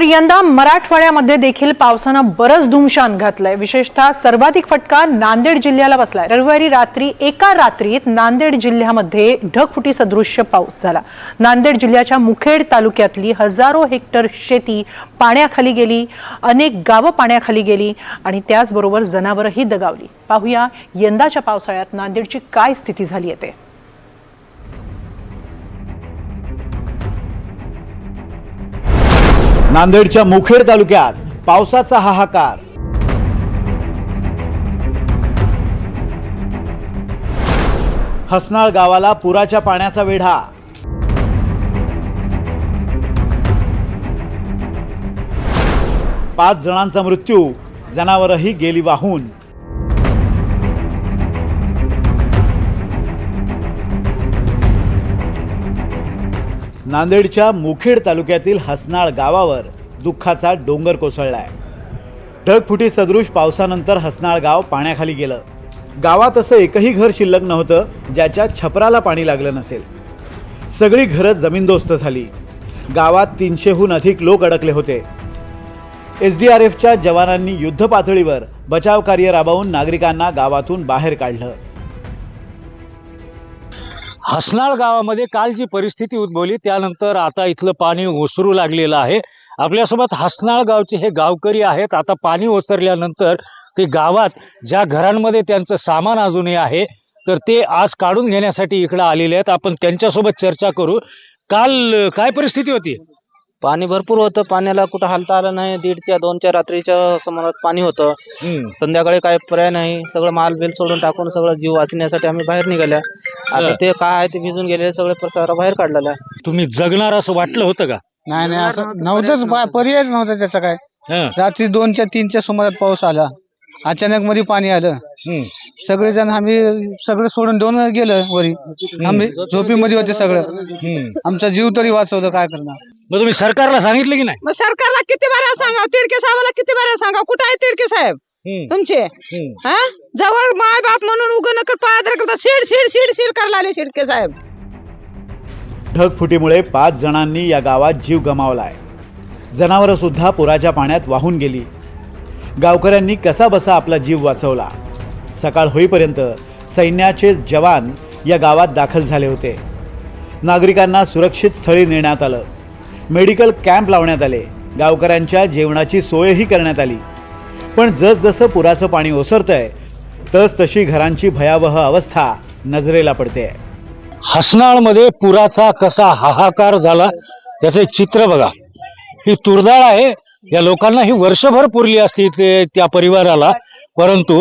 तर यंदा मराठवाड्यामध्ये देखील पावसानं बरंच धुमशान घातलंय. विशेषतः सर्वाधिक फटका नांदेड जिल्ह्याला बसलाय. रविवारी रात्री एका रात्रीत नांदेड जिल्ह्यामध्ये ढगफुटी सदृश्य पाऊस झाला. नांदेड जिल्ह्याच्या मुखेड तालुक्यातली हजारो हेक्टर शेती पाण्याखाली गेली अनेक गावं पाण्याखाली गेली आणि त्याचबरोबर जनावरही दगावली. पाहूया यंदाच्या पावसाळ्यात नांदेडची काय स्थिती झाली आहे ते. नांदेडच्या मुखेड तालुक्यात पावसाचा हाहाकार. हसनाळ गावाला पुराच्या पाण्याचा वेढा. पाच जणांचा मृत्यू जनावरही गेली वाहून. नांदेडच्या मुखेड तालुक्यातील हसनाळ गावावर दुःखाचा डोंगर कोसळलाय. ढगफुटी सदृश पावसानंतर हसनाळ गाव पाण्याखाली गेलं. गावात असं एकही घर शिल्लक नव्हतं ज्याच्या छपराला पाणी लागलं नसेल. सगळी घरं जमीनदोस्त झाली. गावात तीनशेहून अधिक लोक अडकले होते. एस डी आर एफच्या जवानांनी युद्धपातळीवर बचावकार्य बचाव कार्य राबवून नागरिकांना गावातून बाहेर काढलं. हसनाळ गावामध्ये काल जी परिस्थिती उद्भवली त्यानंतर आता इथलं पाणी ओसरू लागलेलं आहे. आपल्यासोबत हसनाळ गावचे हे गावकरी आहेत. आता पाणी ओसरल्यानंतर ते गावात ज्या घरांमध्ये त्यांचं सामान अजूनही आहे तर ते आज काढून घेण्यासाठी इकडे आलेले आहेत. आपण त्यांच्यासोबत चर्चा करू. काल काय परिस्थिती होती? पाणी भरपूर होतं. पाण्याला कुठं हालता आलं नाही. दीडच्या दोनच्या रात्रीच्या सुमारास पाणी होतं. हम्म. संध्याकाळी काय पर्याय नाही. सगळं माल बिल सोडून टाकून सगळं जीव वाचण्यासाठी आम्ही बाहेर निघाल्या. आता. ते काय आहे ते भिजून गेलेले सगळे प्रसार बाहेर काढलेला आहे तुम्ही जगणार असं वाटलं होतं का? नाही नाही असं नव्हतंच. पर्यायच नव्हता त्याचा काय. हं. रात्री दोनच्या तीनच्या सुमारात पाऊस आला. अचानक मध्ये पाणी आलं. हम्म. सगळेजण आम्ही सगळं सोडून दोन गेलं वरी. आम्ही झोपीमध्ये होते सगळं. हम्म. आमचा जीव तरी वाचवलं काय करणार. मग तुम्ही सरकारला सांगितलं की नाही? मग सरकारला किती बाऱ्या सांगा तिडके साहेबाला किती बाऱ्या सांगा कुठे आहे तिडके साहेब? हम्म. तुमचे? हम्म. हा? जवळ माय बाप म्हणून उगं नकर पादर करता शिड शिड शिड शिड करायला आले शिडके साहेब. ढगफुटीमुळे पाच जणांनी या गावात जीव गमावलाय. जनावरं सुद्धा पुराच्या पाण्यात वाहून गेली. गावकऱ्यांनी कसा बसा आपला जीव वाचवला? सकाळ होईपर्यंत सैन्याचे जवान या गावात दाखल झाले होते. नागरिकांना सुरक्षित स्थळी नेण्यात आलं. मेडिकल कॅम्प लावण्यात आले. गावकऱ्यांच्या जेवणाची सोयही करण्यात आली. पण जसजसं पुराचं पाणी ओसरतंय तस तशी घरांची भयावह अवस्था नजरेला पडते हसनाळमध्ये पुराचा कसा हाहाकार झाला त्याचं एक चित्र बघा. ही तुरडाळ आहे. या लोकांना ही वर्षभर पुरली असती ते त्या परिवाराला. परंतु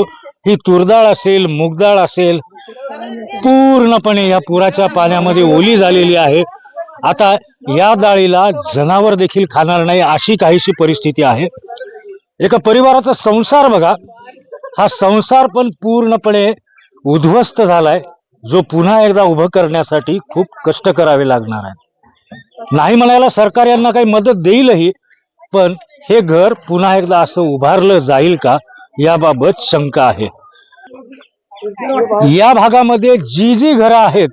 ही तुरडाळ असेल मुगडाळ असेल पूर्णपणे या पुराच्या पाण्यामध्ये ओली झालेली आहे. आता या डाळीला जनावर देखील खाणार नाही अशी काहीशी परिस्थिती आहे. एका परिवाराचा संसार बघा. हा संसार पण पूर्णपणे उद्ध्वस्त झालाय. जो पुन्हा एकदा उभं करण्यासाठी खूप कष्ट करावे लागणार आहे नाही म्हणायला सरकार यांना काही मदत देईलही पण हे घर पुन्हा एकदा असं उभारलं जाईल का याबाबत शंका आहे. या भागामध्ये जी जी घरं आहेत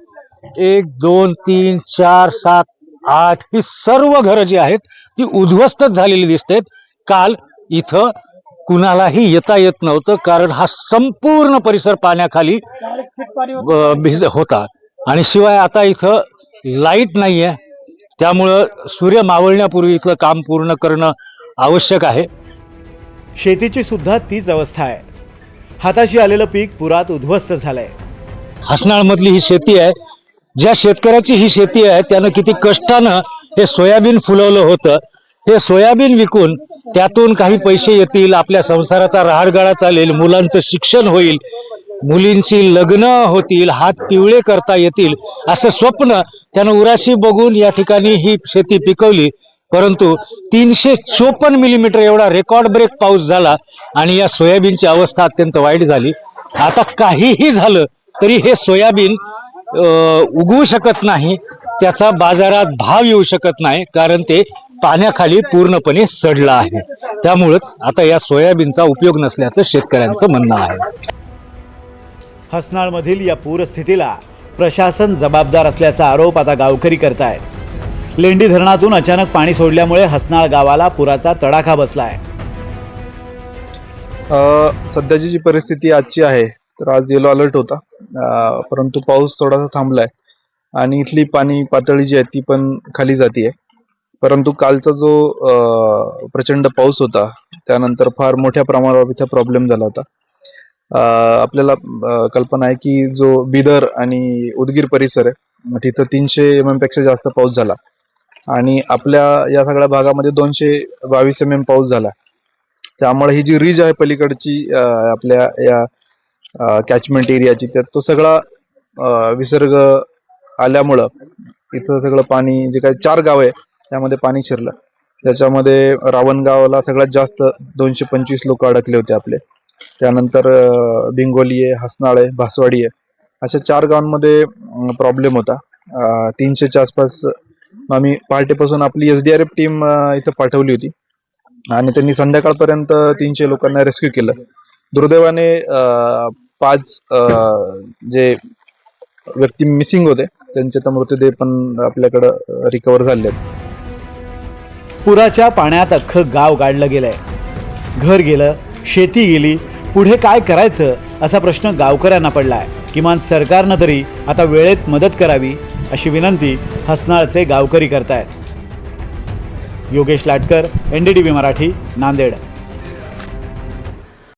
एक दोन तीन चार सात आठ ही सर्व घरं जी आहेत ती उद्ध्वस्तच झालेली दिसतात. काल इथं कुणालाही येता येत नव्हतं कारण हा संपूर्ण परिसर पाण्याखाली भिज होता. आणि शिवाय आता इथं लाइट नाहीये. त्यामुळं सूर्य मावळण्यापूर्वी इथलं काम पूर्ण करणं आवश्यक आहे. शेतीची सुद्धा तीच अवस्था आहे. हाताशी आलेलं पीक पुरात उद्ध्वस्त झालंय. हसनाळमधली ही शेती आहे. ज्या शेतकऱ्याची ही शेती आहे त्यानं किती कष्टानं हे सोयाबीन फुलवलं होतं. हे सोयाबीन विकून त्यातून काही पैसे येतील आपल्या संसाराचा राहाडगाळा चालेल मुलांचं शिक्षण होईल मुलींची लग्न होतील हात पिवळे करता येतील असं स्वप्न त्यानं उराशी बघून या ठिकाणी ही शेती पिकवली. परंतु तीनशे चोपन्न मिलीमीटर एवढा रेकॉर्ड ब्रेक पाऊस झाला आणि या सोयाबीनची अवस्था अत्यंत वाईट झाली. आता काहीही झालं तरी हे सोयाबीन उगवू शकत नाही त्याचा बाजारात भाव येऊ शकत नाही कारण ते पाण्याखाली पूर्णपणे सडलं आहे. त्यामुळंच आता या सोयाबीनचा उपयोग नसल्याचं शेतकऱ्यांचं म्हणणं आहे. हसनाळमधील या पूरस्थितीला प्रशासन जबाबदार असल्याचा आरोप आता गावकरी करतायत. लेंडी धरणातून अचानक पाणी सोडल्यामुळे हसनाळ गावाला पुराचा तडाखा बसलाय. अ, सध्याची जी परिस्थिती आजची आहे तर आज येलो अलर्ट होता. परंतु पाऊस थोडासा थांबलाय. आणि इथली पाणी पातळी जी आहे ती पण खाली जातीये. परंतु कालचा जो प्रचंड पाऊस होता त्यानंतर फार मोठ्या प्रमाणावर इथे प्रॉब्लेम झाला होता. आपल्याला कल्पना आहे की जो बिदर आणि उदगीर परिसर आहे मग तिथं तीनशे एम एमपेक्षा जास्त पाऊस झाला. आणि आपल्या या सगळ्या भागामध्ये दोनशे बावीस एम एम पाऊस झाला. त्यामुळे ही जी रीज आहे पलीकडची आपल्या या कॅचमेंट एरियाची त्यात तो सगळा विसर्ग आल्यामुळं इथं सगळं पाणी जे काही चार गाव आहे त्यामध्ये पाणी शिरलं. त्याच्यामध्ये रावणगावला सगळ्यात जास्त दोनशे पंचवीस लोक अडकले होते आपले. त्यानंतर बिंगोली आहे हसनाळ आहे भासवाडी आहे. अशा चार गावांमध्ये प्रॉब्लेम होता. तीनशेच्या आसपास आम्ही पहाटेपासून आपली S D R F team इथं पाठवली होती. आणि त्यांनी संध्याकाळपर्यंत तीनशे लोकांना रेस्क्यू केलं. दुर्दैवाने पाच अं, जे व्यक्ती मिसिंग होते त्यांचे तर मृतदेह पण आपल्याकडं रिकवर झाले आहेत. पुराच्या पाण्यात अख्खं गाव गाडलं गेलंय. घर गेलं शेती गेली पुढे काय करायचं असा प्रश्न गावकऱ्यांना पडलाय. किमान सरकारनं तरी आता वेळेत मदत करावी अशी विनंती हसनाळचे गावकरी करतायत. Yogesh Latkar N D T V Marathi Nanded.